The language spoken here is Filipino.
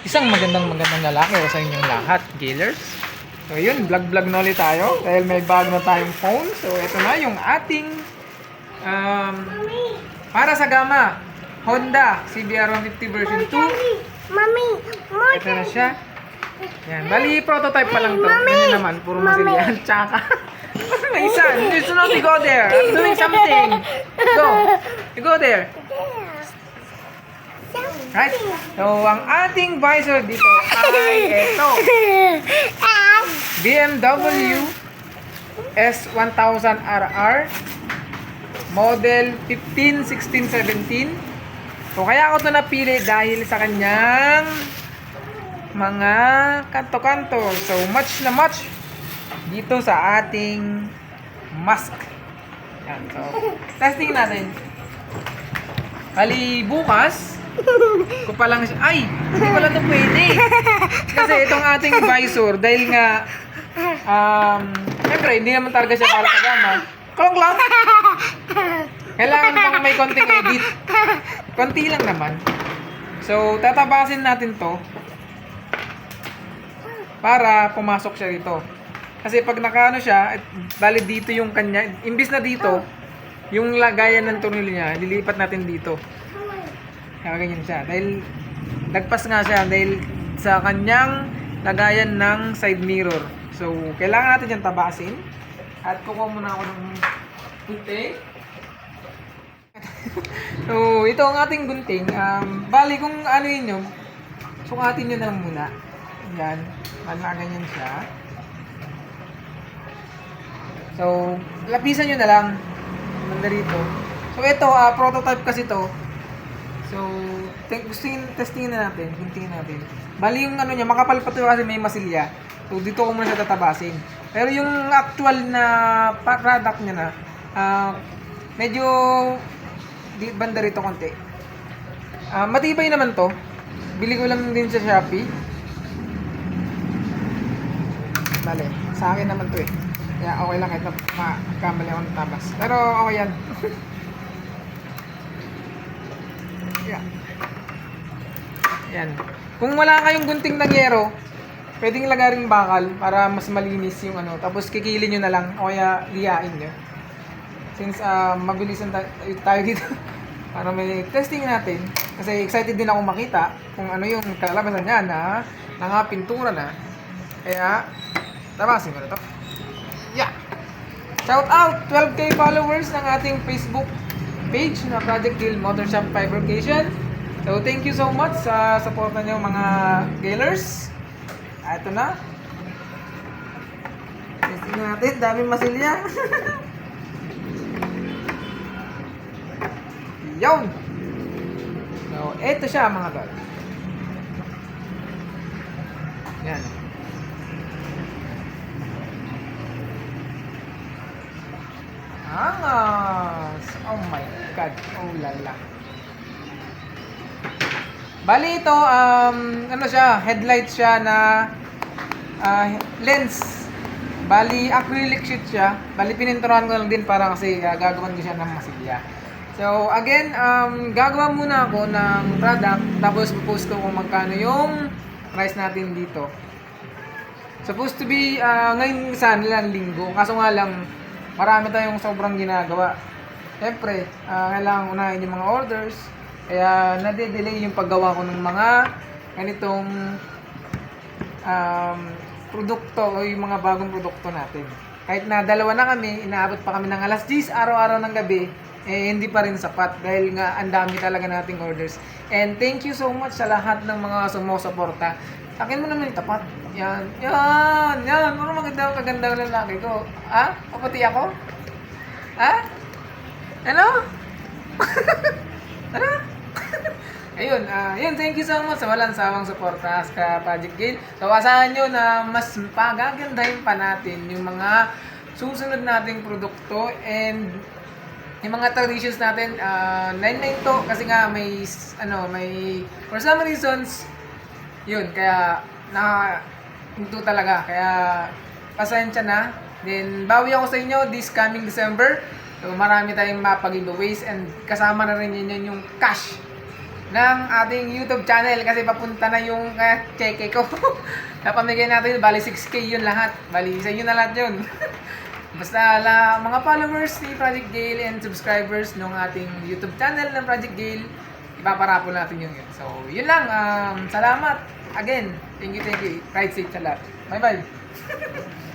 Isang magandang magandang lalaki o sa inyong lahat, Gailers. So yun, vlog-vlog na ulit tayo dahil may bago na tayong phone. So ito na yung ating um, para sa gama, Honda CBR 150 version 2. Mami, more Ito na siya. Yan, bali prototype pa lang to. Ganyan naman, puro masilyan. Tsaka, may isa. There's no, you go there. I'm doing something. Go. You go there. Right? So, ang ating visor dito ay ito. BMW S1000RR Model 15, 16, 17 So kaya ako ito napili dahil sa kanyang mga kanto-kanto So much na much dito sa ating mask Yan, so testing natin Bali bukas ko pa lang siya, ay, hindi pala ito pwede. Kasi itong ating visor, dahil nga, um, syempre, hindi naman talaga siya para sa gama. Klong lang. Kailangan pang may konting edit. Konti lang naman. So, tatabasin natin to para pumasok siya dito. Kasi pag nakaano siya, bali dito yung kanya, imbis na dito, yung lagayan ng tornilyo niya, lilipat natin dito. Kaya ganyan siya. Dahil nagpas nga siya dahil sa kanyang lagayan ng side mirror. So, kailangan natin yung tabasin. At kukuha muna ako ng gunting. so, ito ang ating gunting. Um, bali, kung ano yun nyo, sukatin nyo na lang muna. Yan. Bali, ganyan siya. So, lapisan nyo na lang. Banda rito. So, ito, ah, prototype kasi to. So, te- gustingin, testingin na natin, guntingin natin. Bali yung ano niya, makapal pa to kasi may masilya. So, dito ko muna siya tatabasin. Pero yung actual na product niya na, ah, medyo di, banda rito konti. Ah, matibay naman to. Bili ko lang din sa Shopee. Bale, sa akin naman to eh. Kaya okay lang ito, makamali ako ng tabas. Pero okay yan. Yeah. Yan. Kung wala kayong gunting ng yero, pwedeng lagaring bakal para mas malinis yung ano. Tapos kikilin nyo na lang o kaya liyain nyo. Since uh, mabilisan ta- tayo dito para may testing natin. Kasi excited din ako makita kung ano yung kalabasan niya na nangapintura na. Kaya, tabasin ko na to. Yeah! Shout out 12k followers ng ating Facebook page na Project Deal Motorshop Fabrication. So thank you so much sa suporta niyo mga gailers. Ito na. Testing natin, daming masilya. Yon. So, ito siya mga tol. Yan. Angas! Oh my God! Oh lala. Bali ito, um, ano siya, headlight siya na ah, lens. Bali, acrylic sheet siya. Bali, pininturahan ko lang din para kasi uh, gagawan ko siya ng masilya. So, again, um, gagawa muna ako ng product, tapos post ko kung magkano yung price natin dito. Supposed to be uh, ngayon sana lang linggo. Kaso nga lang, marami tayong sobrang ginagawa. Siyempre, ah, kailangan unahin yung mga orders. Kaya nade-delay yung paggawa ko ng mga ganitong um, produkto o yung mga bagong produkto natin. Kahit na dalawa na kami, inaabot pa kami ng alas 10 araw-araw ng gabi, eh hindi pa rin sapat dahil nga ang dami talaga nating orders. And thank you so much sa lahat ng mga sumusuporta. Akin mo naman yung tapat. Yan. Yan. Yan. Ano maganda ang kaganda ng lalaki ko? Ha? O pati ako? Ha? Ano? ano? Ayun, ah, yun, thank you so much sa walang sawang suporta sa Project Gain. So, asahan nyo na mas pagagandahin pa natin yung mga susunod nating produkto and yung mga traditions natin, uh, 9-9 to kasi nga may, ano, may, for some reasons, yun, kaya, na, hinto talaga, kaya, pasensya na. Then, bawi ako sa inyo this coming December. So, marami tayong mapag-giveaways and kasama na rin yun, yun yung cash. ng ating YouTube channel kasi papunta na yung uh, cheque ko. Napamigay natin, bali 6k yun lahat. Bali, sa inyo na lahat yun. Basta la, mga followers ni Project Gale and subscribers ng ating YouTube channel ng Project Gale, ipaparapol natin yung yun. So, yun lang. Um, salamat. Again, thank you, thank you. Ride safe sa lahat. Bye-bye.